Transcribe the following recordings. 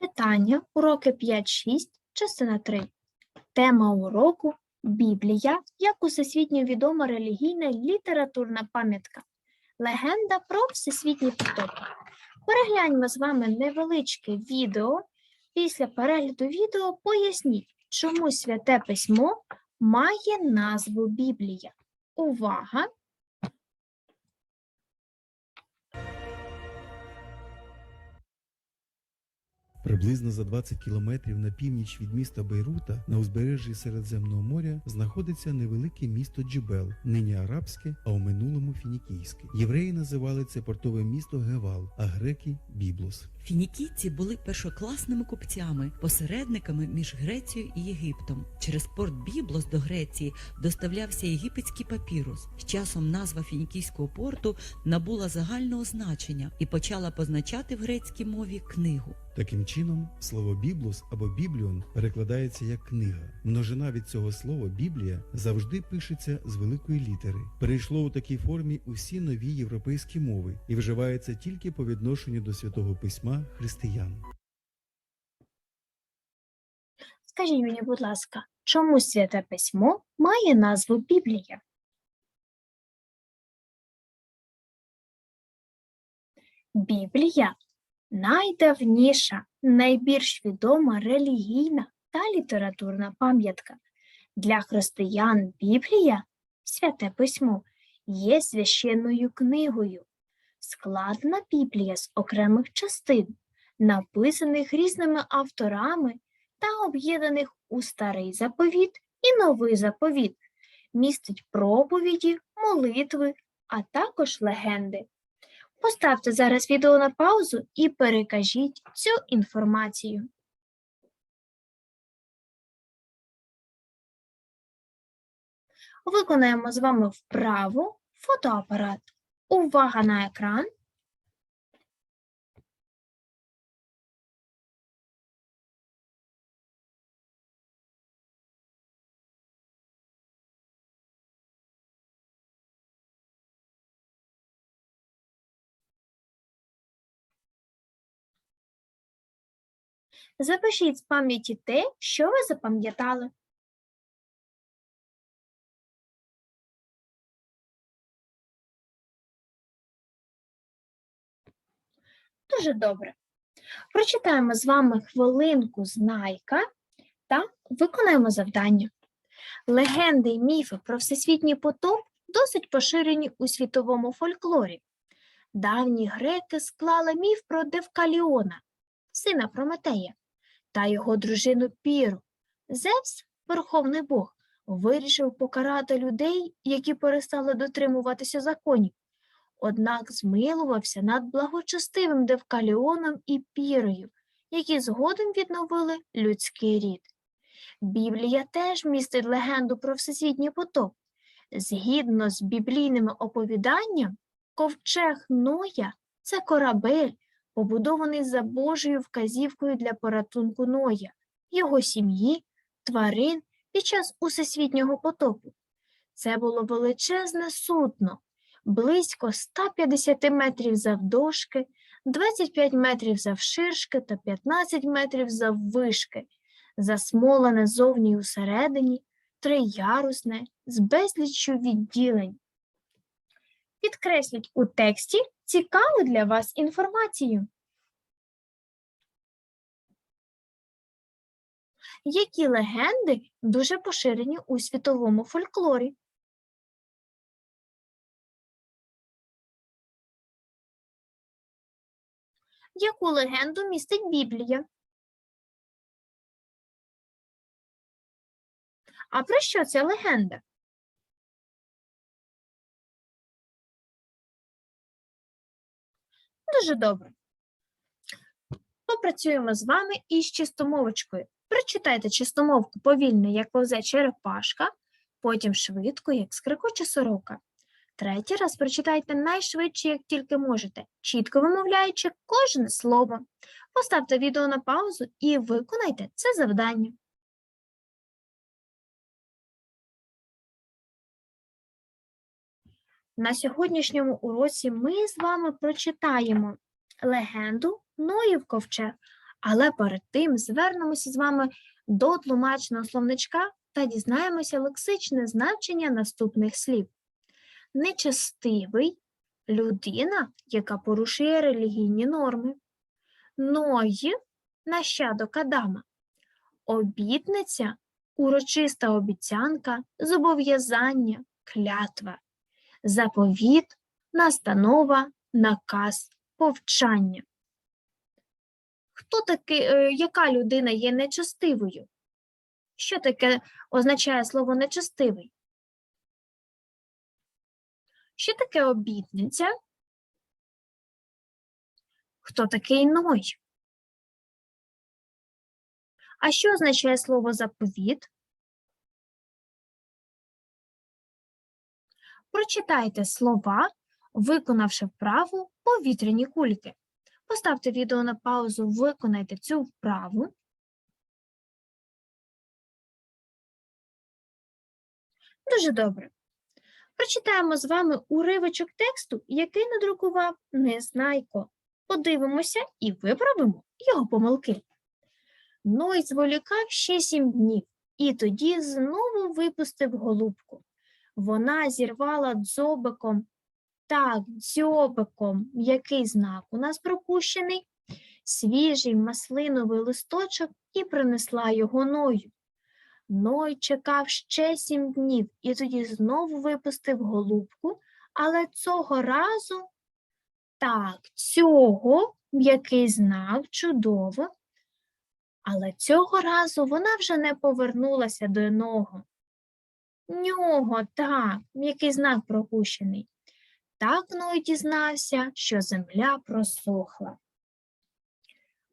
Читання, уроки 5-6, частина 3. Тема уроку Біблія як усесвітньо відома релігійна літературна пам'ятка. Легенда про всесвітній потоп. Перегляньмо з вами невеличке відео. Після перегляду відео поясніть, чому святе письмо має назву Біблія. Увага! Приблизно за 20 кілометрів на північ від міста Бейрута на узбережжі Середземного моря знаходиться невелике місто Джебел, нині арабське, а у минулому фінікійське. Євреї називали це портове місто Гевал, а греки Біблос. Фінікійці були першокласними купцями, посередниками між Грецією і Єгиптом. Через порт Біблос до Греції доставлявся єгипетський папірус. З часом назва фінікійського порту набула загального значення і почала позначати в грецькій мові книгу. Таким чином, слово біблос або бібліон перекладається як книга. Множина від цього слова Біблія завжди пишеться з великої літери. Перейшло у такій формі усі нові європейські мови і вживається тільки по відношенню до святого письма християн. Скажіть мені, будь ласка, чому святе письмо має назву Біблія? Біблія найдавніша, найбільш відома релігійна та літературна пам'ятка. Для християн Біблія, святе письмо, є священною книгою. Складена Біблія з окремих частин, написаних різними авторами та об'єднаних у старий заповіт і новий заповіт, містить проповіді, молитви, а також легенди. Поставте зараз відео на паузу і перекажіть цю інформацію. Виконаємо з вами вправу фотоапарат. Увага на екран. Запишіть з пам'яті те, що ви запам'ятали. Дуже добре. Прочитаємо з вами хвилинку знайка та виконаємо завдання. Легенди і міфи про всесвітній потоп досить поширені у світовому фольклорі. Давні греки склали міф про Девкаліона, сина Прометея, та його дружину Піру. Зевс, верховний Бог, вирішив покарати людей, які перестали дотримуватися законів. Однак змилувався над благочестивим Девкаліоном і Пірою, які згодом відновили людський рід. Біблія теж містить легенду про всесвітній потоп. Згідно з біблійними оповіданням, ковчег Ноя – це корабель, побудований за Божою вказівкою для порятунку Ноя, його сім'ї, тварин під час усесвітнього потопу. Це було величезне судно, близько 150 метрів завдовжки, 25 метрів завширшки та 15 метрів заввишки, засмолене зовні й усередині, триярусне, з безліччю відділень. Підкресліть у тексті цікаву для вас інформацію. Які легенди дуже поширені у світовому фольклорі? Яку легенду містить Біблія? А про що ця легенда? Дуже добре. Попрацюємо з вами із чистомовочкою. Прочитайте чистомовку повільно, як повзе черепашка, потім швидко, як скрикоче сорока. Третій раз прочитайте найшвидше, як тільки можете, чітко вимовляючи кожне слово. Поставте відео на паузу і виконайте це завдання. На сьогоднішньому уроці ми з вами прочитаємо легенду Ноїв ковчег, Але перед тим звернемося з вами до тлумачного словничка та дізнаємося лексичне значення наступних слів. Нечестивий людина, яка порушує релігійні норми. Ной нащадок Адама. Обітниця урочиста обіцянка, зобов'язання, клятва, заповіт, настанова, наказ, повчання. Хто таки, е, яка людина є нечестивою? Що таке означає слово нечестивий? Що таке обітниця? Хто такий Ной? А що означає слово заповіт? Прочитайте слова, виконавши вправу повітряні кульки. Поставте відео на паузу, виконайте цю вправу. Дуже добре. Прочитаємо з вами уривочок тексту, який надрукував Незнайко. Подивимося і виправимо його помилки. Ной зволікав ще сім днів, і тоді знову випустив голубку. Вона зірвала дзьобиком, так, дзьобиком, який знак у нас пропущений, свіжий маслиновий листочок і принесла його Ною. Ной чекав ще сім днів і тоді знову випустив голубку, але цього разу, так, цього, який знак, чудово, але цього разу вона вже не повернулася до нього. Нього, так, який знак пропущений. Так Ной дізнався, що земля просохла.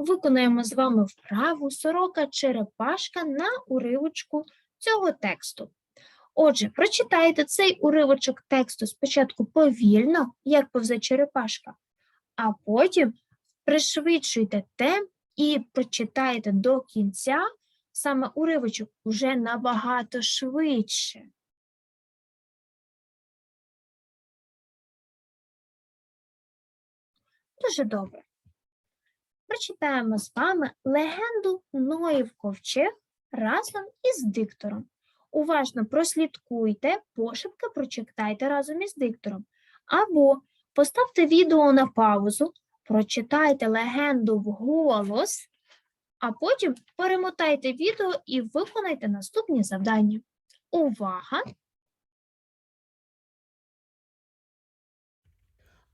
Виконаємо з вами вправу сорока черепашка на уривочку цього тексту. Отже, прочитайте цей уривочок тексту спочатку повільно, як повзе черепашка, а потім пришвидшуйте темп і прочитайте до кінця саме уривочок уже набагато швидше. Дуже добре. Прочитаємо з вами легенду Ноїв ковчег разом із диктором. Уважно прослідкуйте, пошепки прочитайте разом із диктором. Або поставте відео на паузу, прочитайте легенду вголос, а потім перемотайте відео і виконайте наступні завдання. Увага!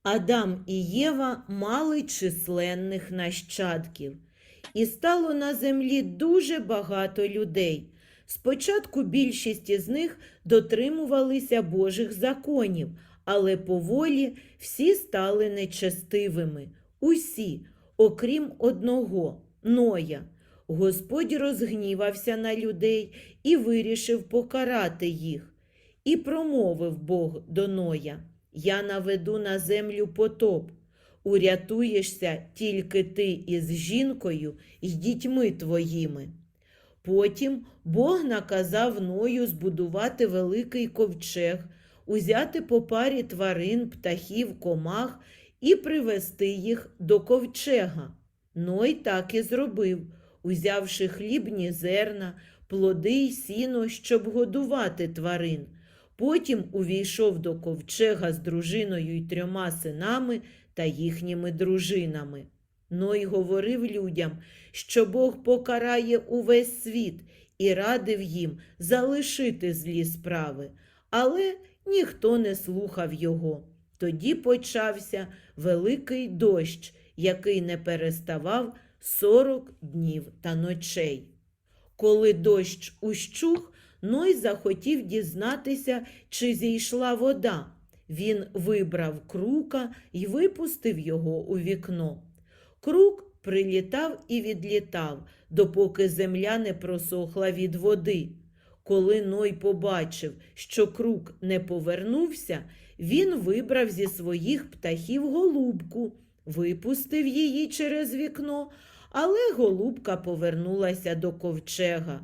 Адам і Єва мали численних нащадків, і стало на землі дуже багато людей. Спочатку більшість із них дотримувалися Божих законів, але поволі всі стали нечестивими. Усі, окрім одного Ноя. Господь розгнівався на людей і вирішив покарати їх. І промовив Бог до Ноя. Я наведу на землю потоп. Урятуєшся тільки ти із жінкою і дітьми твоїми. Потім Бог наказав Ною збудувати великий ковчег, узяти по парі тварин, птахів, комах і привести їх до ковчега. Ной так і зробив, узявши хлібні зерна, плоди й сіно, щоб годувати тварин. Потім увійшов до ковчега з дружиною й трьома синами та їхніми дружинами. Ной говорив людям, що Бог покарає увесь світ і радив їм залишити злі справи, але ніхто не слухав його. Тоді почався великий дощ, який не переставав сорок днів та ночей. Коли дощ ущух, Ной захотів дізнатися, чи зійшла вода. Він вибрав крука і випустив його у вікно. Крук прилітав і відлітав, допоки земля не просохла від води. Коли Ной побачив, що крук не повернувся, він вибрав зі своїх птахів голубку, випустив її через вікно, але голубка повернулася до ковчега.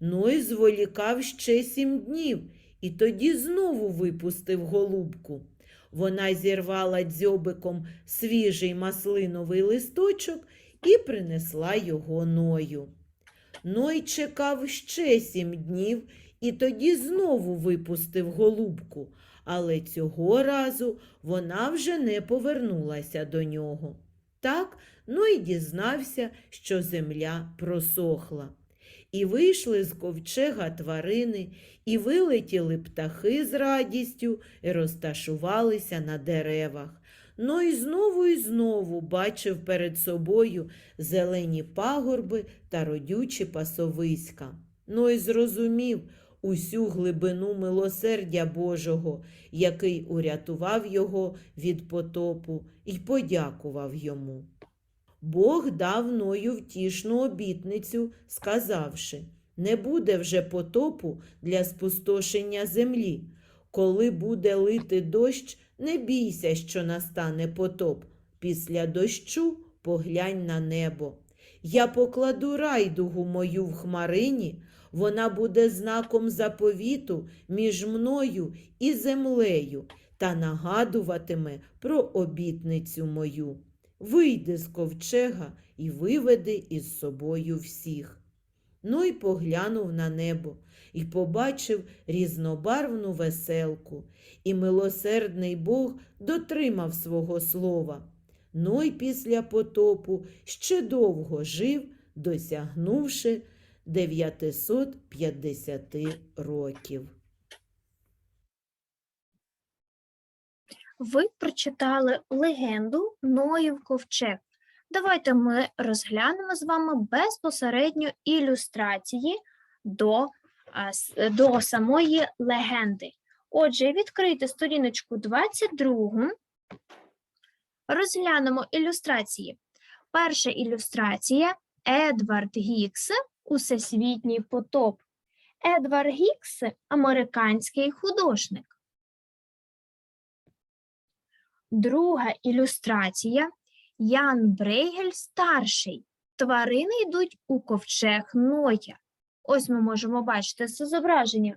Ной зволікав ще сім днів і тоді знову випустив голубку. Вона зірвала дзьобиком свіжий маслиновий листочок і принесла його Ною. Ной чекав ще сім днів і тоді знову випустив голубку, але цього разу вона вже не повернулася до нього. Так Ной дізнався, що земля просохла. І вийшли з ковчега тварини, і вилетіли птахи з радістю, і розташувалися на деревах. Ной знову і знову бачив перед собою зелені пагорби та родючі пасовиська. Ной зрозумів усю глибину милосердя Божого, який урятував його від потопу, і подякував йому. Бог дав Ною втішну обітницю, сказавши, не буде вже потопу для спустошення землі. Коли буде лити дощ, не бійся, що настане потоп. Після дощу поглянь на небо. Я покладу райдугу мою в хмарині, вона буде знаком заповіту між мною і землею та нагадуватиме про обітницю мою. Вийди з ковчега і виведи із собою всіх. Ной поглянув на небо і побачив різнобарвну веселку, і милосердний Бог дотримав свого слова. Ной після потопу ще довго жив, досягнувши 950 років. Ви прочитали легенду Ноїв ковчег. Давайте ми розглянемо з вами безпосередньо ілюстрації до, до самої легенди. Отже, відкрийте сторіночку 22. Розглянемо ілюстрації. Перша ілюстрація Едвард Гікс Усесвітній потоп. Едвард Гікс американський художник. Друга ілюстрація Ян Брейгель старший. Тварини йдуть у ковчег Ноя. Ось ми можемо бачити це зображення.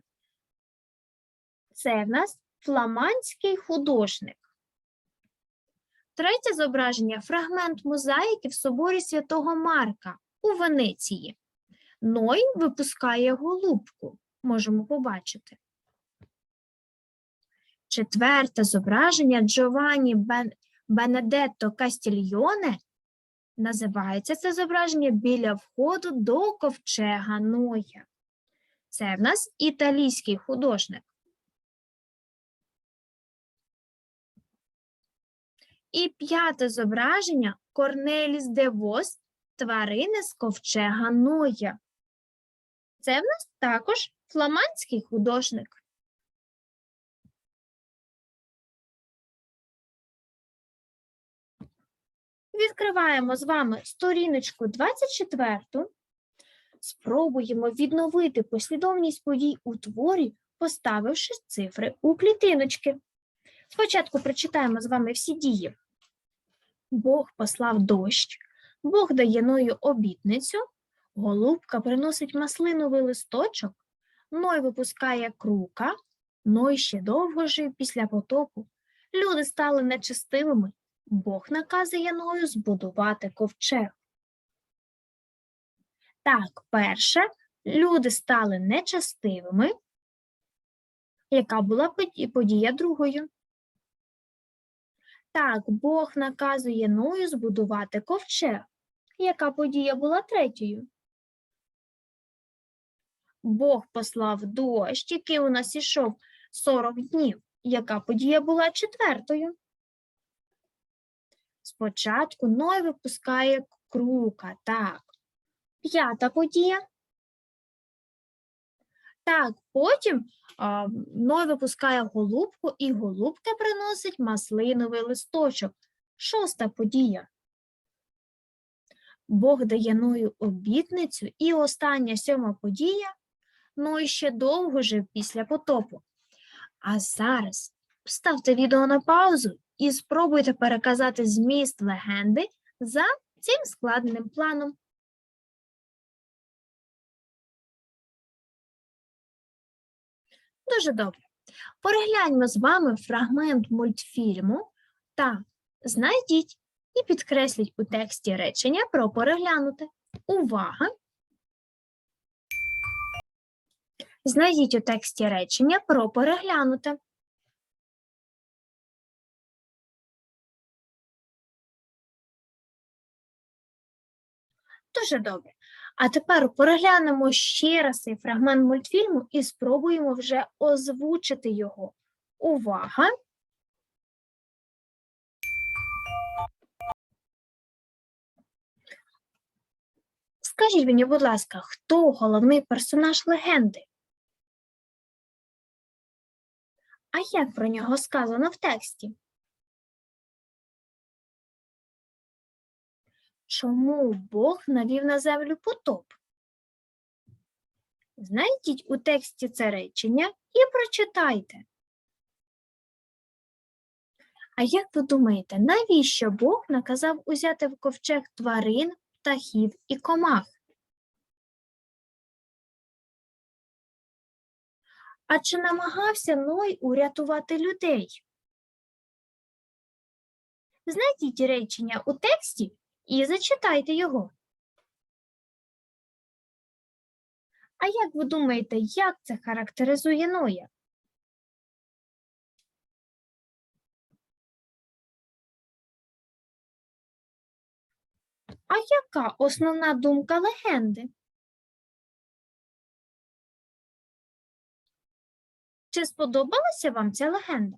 Це в нас фламандський художник. Третє зображення фрагмент мозаїки в соборі святого Марка у Венеції. Ной випускає голубку. Можемо побачити. Четверте зображення Джованні Бен... Бенедетто Кастільйоне називається це зображення біля входу до ковчега Ноя. Це в нас італійський художник. І п'яте зображення Корнеліс де Вос тварини з ковчега Ноя. Це в нас також фламандський художник. Відкриваємо з вами сторіночку 24. Спробуємо відновити послідовність подій у творі, поставивши цифри у клітиночки. Спочатку прочитаємо з вами всі дії. Бог послав дощ, Бог дає Ною обітницю, голубка приносить маслиновий листочок, Ной випускає крука, Ной ще довго жив після потопу. Люди стали нечестивими, Бог наказує Ною збудувати ковчег. Так, перше, люди стали нечестивими. Яка була подія другою? Так, Бог наказує Ною збудувати ковчег. Яка подія була третьою? Бог послав дощ, який у нас ішов 40 днів. Яка подія була четвертою? Спочатку Ной випускає крука, так. П'ята подія. Так, потім а, Ной випускає голубку, і голубка приносить маслиновий листочок. Шоста подія. Бог дає Ною обітницю, і остання сьома подія. Ной ще довго жив після потопу. А зараз ставте відео на паузу і спробуйте переказати зміст легенди за цим складеним планом. Дуже добре. Перегляньмо з вами фрагмент мультфільму та знайдіть і підкресліть у тексті речення про переглянуте. Увага! Знайдіть у тексті речення про переглянуте. Дуже добре. А тепер переглянемо ще раз цей фрагмент мультфільму і спробуємо вже озвучити його. Увага! Скажіть мені, будь ласка, хто головний персонаж легенди? А як про нього сказано в тексті? Чому Бог навів на землю потоп? Знайдіть у тексті це речення і прочитайте. А як ви думаєте, навіщо Бог наказав узяти в ковчег тварин, птахів і комах? А чи намагався Ной урятувати людей? Знайдіть речення у тексті і зачитайте його. А як ви думаєте, як це характеризує Ноя? А яка основна думка легенди? Чи сподобалася вам ця легенда?